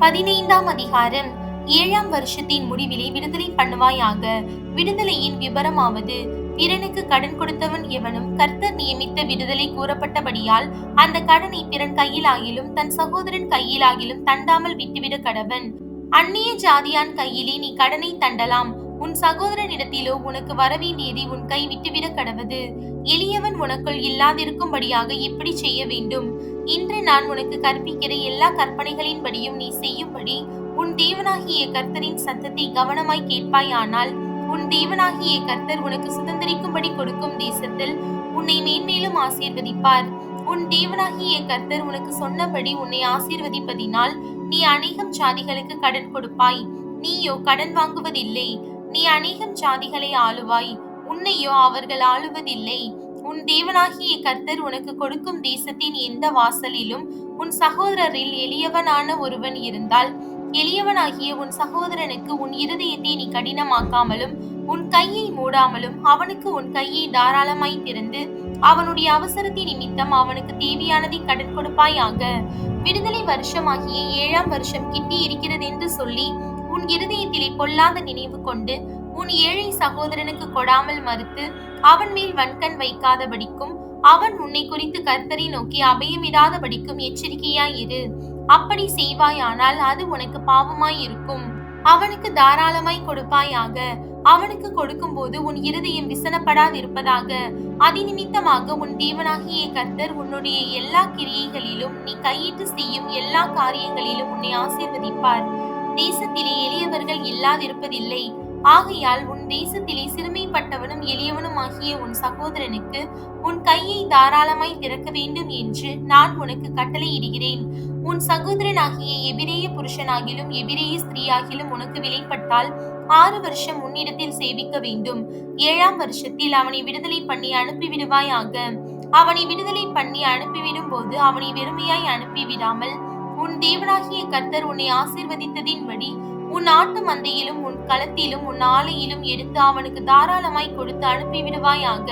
பதினைந்தாம் அதிகாரம். ஏழாம் வருஷத்தின் முடிவிலே விடுதலை பண்ணுவாயாக. விடுதலையின் விபரமாவது பிறனுக்கு கடன் கொடுத்தவன் எவனும் கர்த்தர் நியமித்த விடுதலை கூறப்பட்டபடியால் அந்த கடனை பிறன் கையிலாகிலும் தன் சகோதரன் கையிலாகிலும் தண்டாமல் விட்டுவிட கடவன். அந்நிய ஜாதியான் கையிலே நீ கடனை தண்டலாம். உன் சகோதரனிடத்திலோ உனக்கு வரவேண்டியதை உன் கை விட்டுவிட கடவது. எளியவன் உனக்குள் இல்லாதிருக்கும்படியாக இப்படி செய்ய வேண்டும்? இன்று நான் உனக்கு கற்பிக்கிற எல்லா கற்பனைகளின்படியும் நீ செய்யும்படி உன் தேவனாகிய கர்த்தரின் சத்தத்தை கவனமாய் கேட்பாயானால் உன் தேவனாகிய கர்த்தர் உனக்கு சுதந்திரிக்கும்படி கொடுக்கும் தேசத்தில் உன்னை மேன்மேலும் ஆசீர்வதிப்பார். உன் தேவனாகிய கர்த்தர் உனக்கு சொன்னபடி உன்னை ஆசீர்வதிப்பதினால் நீ அநேகம் சாதிகளுக்கு கடன் கொடுப்பாய். நீயோ கடன் வாங்குவதில்லை. நீ அநேகம் சாதிகளை ஆளுவாய். உன்னையோ அவர்கள் ஆளுவதில்லை. உன் தேவனாகிய கர்த்தர் உனக்கு கொடுக்கும் தேசத்தின் எந்த வாசலிலும் உன் சகோதரரில் எளியவனான ஒருவன் இருந்தால் எளியவனாகிய உன் சகோதரனுக்கு உன் இருதயத்தை நீ கடினமாக்காமலும் உன் கையை மூடாமலும் அவனுக்கு உன் கையை தாராளமாய் திறந்து அவனுடைய அவசரத்தை நிமித்தம் அவனுக்கு தேவையானதை கடன் கொடுப்பாயாக. விடுதலை வருஷமாகிய ஏழாம் வருஷம் கிட்டி இருக்கிறது என்று சொல்லி உன் இருதயத்திலே பொல்லாத நினைவு கொண்டு உன் ஏழை சகோதரனுக்கு கொடாமல் மறுத்து அவன் மேல் வன்கண் வைக்காதபடிக்கும் அவன் உன்னை குறித்து கர்த்தரை நோக்கி அபயமிடாதபடிக்கும் எச்சரிக்கையாயிரு. அப்படி செய்வாயானால் அது உனக்கு பாவமாய் இருக்கும் அவனுக்கு தாராளமாய் கொடுப்பாயாக. அவனுக்கு கொடுக்கும்போது உன் இருதயம் விசனப்படாதிருப்பதாக. அதிநிமித்தமாக உன் தேவனாகிய கர்த்தர் உன்னுடைய எல்லா கிரியைகளிலும் நீ கையிட்டு செய்யும் எல்லா காரியங்களிலும் உன்னை ஆசீர்வதிப்பார். தேசத்திலே எளியவர்கள் இல்லாதிருப்பதில்லை. ஆகையால் உன் தேசத்திலே சிறுமைப்பட்டவனும் எளியவனும் ஆகிய உன் சகோதரனுக்கு உன் கையை தாராளமாய் திறக்க வேண்டும் என்று நான் உனக்கு கட்டளையிடுகிறேன். உன் சகோதரனாகிய எபிரேய புருஷனாகிலும் எபிரேய ஸ்திரீயாகிலும் உனக்கு விலைப்பட்டால் ஆறு வருஷம் உன்னிடத்தில் சேவிக்க வேண்டும். ஏழாம் வருஷத்தில் அவனை விடுதலை பண்ணி அனுப்பிவிடுவாயாக. அவனை விடுதலை பண்ணி அனுப்பிவிடும் போது அவனை வெறுமையாய் அனுப்பிவிடாமல் உன் தேவனாகிய கர்த்தர் உன்னை ஆசீர்வதித்ததின்படி உன் ஆட்டு மந்தையிலும் உன் களத்திலும் உன் ஆலையிலும் எடுத்து அவனுக்கு தாராளமாய் கொடுத்து அனுப்பிவிடுவாயாக.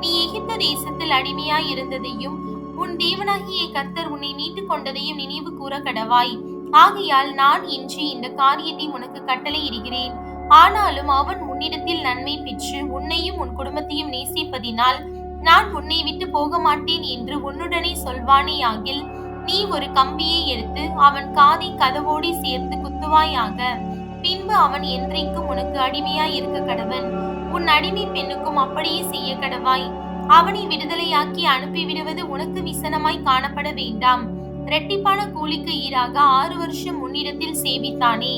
நீ எகிப்த தேசத்தில் அடிமையாய் இருந்ததையும் உன் தேவனாகிய கர்த்தர் உன்னை மீட்டுக் கொண்டதையும் நினைவு கூற கடவாய். ஆகையால் நான் இன்று இந்த காரியத்தை உனக்கு கட்டளை இடுகிறேன். ஆனாலும் அவன் உன்னிடத்தில் நன்மை பெற்று உன்னையும் உன் குடும்பத்தையும் நேசிப்பதினால் நான் உன்னை விட்டு போக மாட்டேன் என்று உன்னுடனே சொல்வானேயாகில் நீ ஒரு கம்பியை எடுத்து அவன் காதை கதவோடி சேர்த்து குத்துவாயாக. பின்பு அவன் என்றைக்கும் உனக்கு அடிமையாய் இருக்க கடவன். உன் அடிமை பெண்ணுக்கும் அப்படியே செய்ய கடவாய். அவனை விடுதலையாக்கி அனுப்பிவிடுவது உனக்கு விசனமாய் காணப்பட வேண்டாம். இரட்டிப்பான கூலிக்கு ஈடாக ஆறு வருஷம் உன்னிடத்தில் சேவித்தானே.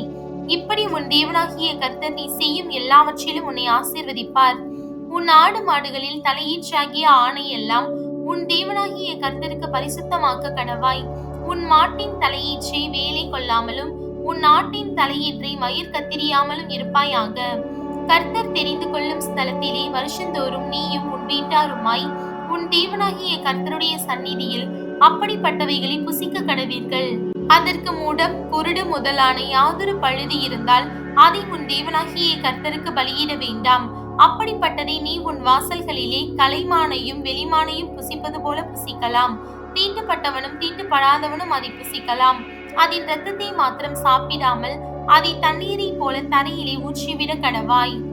இப்படி உன் தேவனாகிய கர்த்தர் நீ செய்யும் எல்லாவற்றிலும் உன்னை ஆசீர்வதிப்பார். உன் ஆடு மாடுகளில் தலையீற்றாகிய ஆணை எல்லாம் உன் தேவனாகிய கர்த்தருக்கு பரிசுத்தமாக்க கடவாய். உன் மாட்டின் தலையீற்றை வேலை கொள்ளாமலும் உன் நாட்டின் தலையீற்றை மயிர் கத்திரியாமலும் இருப்பாயாக. கர்த்தர் தெரிந்து கொள்ளும் ஸ்தலத்திலே வருஷந்தோறும் நீயும் உன் வீட்டாருமாய் உன் தேவனாகிய கர்த்தருடைய சந்நிதியில் அப்படிப்பட்டவைகளை புசிக்க கடவீர்கள். அதற்கு மூடம் குருடு முதலான யாதொரு பழுதி இருந்தால் அதை உன் தேவனாகிய கர்த்தருக்கு பலியிட வேண்டாம். அப்படிப்பட்டதை நீ உன் வாசல்களிலே கலைமானையும் வெளிமானையும் புசிப்பது போல புசிக்கலாம். தீட்டுப்பட்டவனும் தீட்டுப்படாதவனும் அதை புசிக்கலாம். அதன் ரத்தத்தை மாத்திரம் சாப்பிடாமல் அதை தண்ணீரை போல தரையிலே ஊற்றிவிட கடவாய்.